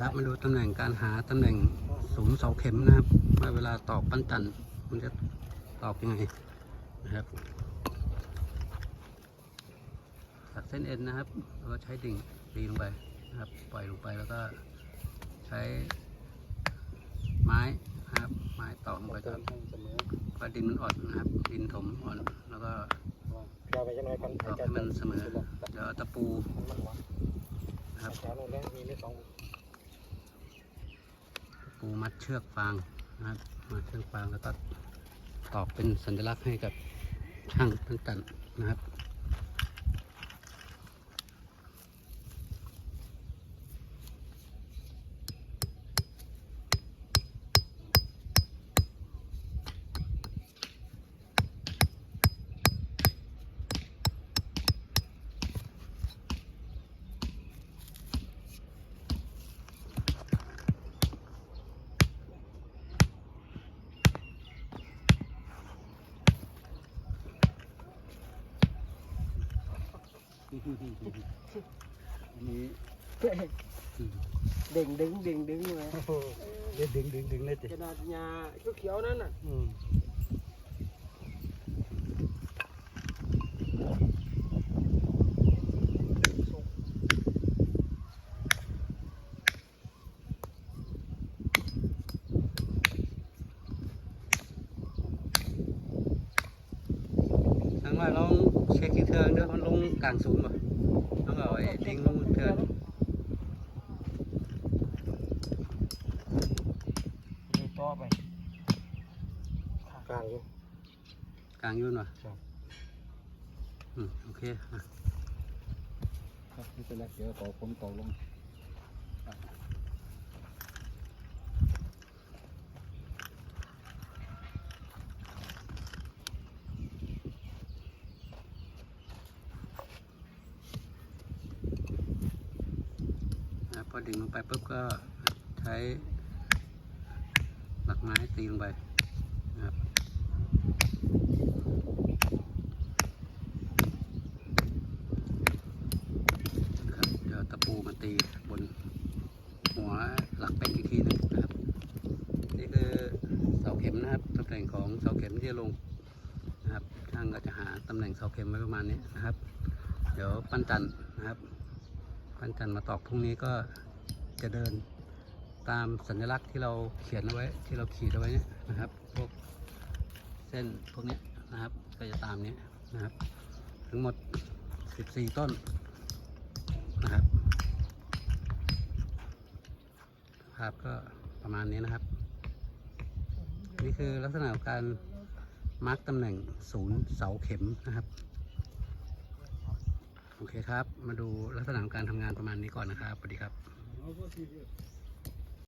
ครับมาดูตำแหน่งการหาตำแหน่งศูนย์เสาเข็มนะครับว่าเวลาตอกปั้นจันทร์มันจะตอกยังไงนะครับตัดเส้นเอ็นนะครับแล้วก็ใช้ดิ่งตีลงไปนะครับ ปล่อยลงไปแล้วก็ใช้ไม้นะครับ ไม้ตอกลงไปครับเสมอก็ดินมันอ่อนนะครับ ดินถมอ่อนแล้วก็เราไปยังไงกันตอกให้มันเสมอเดี๋ยวเอาตะปูมันหวานนะครับ แถวนู้นแล้วมีไม่สอง ปูมัดเชือกฟางนะครับมัดเชือกฟางแล้วก็ตอกเป็นสัญลักษณ์ให้กับช่างตั้งแต่นะครับ อันนี้เด้งดึงเด้งดึงเลยเด็ดดึงดึงดึงเลยจิกระดาษยาเขียวๆนั่นน่ะ ทั้งว่าลองเช็คที่เทืองเด้อมันลงกลางศูนย์ป่ะต้องเอาไอ้ดิงลงเทืองมีต่อไปกลางอยู่กลางอยุ่นป่ะครับอืมโอเคอะครับนี่เป็นแล้วเดี๋ยวต่อผมต่อลง ดึงลงไปปุ๊บก็ใช้หลักไม้ตีลงไปนะครับเดี๋ยวตะปูมาตีบนหัวหลักเป็ดอีกทีนึงนะครับ นี่คือเสาเข็มนะครับตำแหน่งของเสาเข็มที่จะลงนะครับช่างก็จะหาตำแหน่งเสาเข็มไว้ประมาณนี้นะครับ เดี๋ยวปั้นจันทร์นะครับ ปั้นจันทร์มาตอกพรุ่งนี้ก็ จะเดินตามสัญลักษณ์ที่เราเขียนเอาไว้ ที่เราขีดเอาไว้เนี่ยนะครับ พวกเส้นพวกนี้นะครับ ก็จะตามนี้นะครับ ทั้งหมด 14 ต้นนะครับภาพก็ประมาณนี้นะครับ นี่คือลักษณะของการมาร์กตำแหน่งศูนย์เสาเข็มนะครับโอเคครับ มาดูลักษณะการทำงานประมาณนี้ก่อนนะครับสวัสดีครับ Abla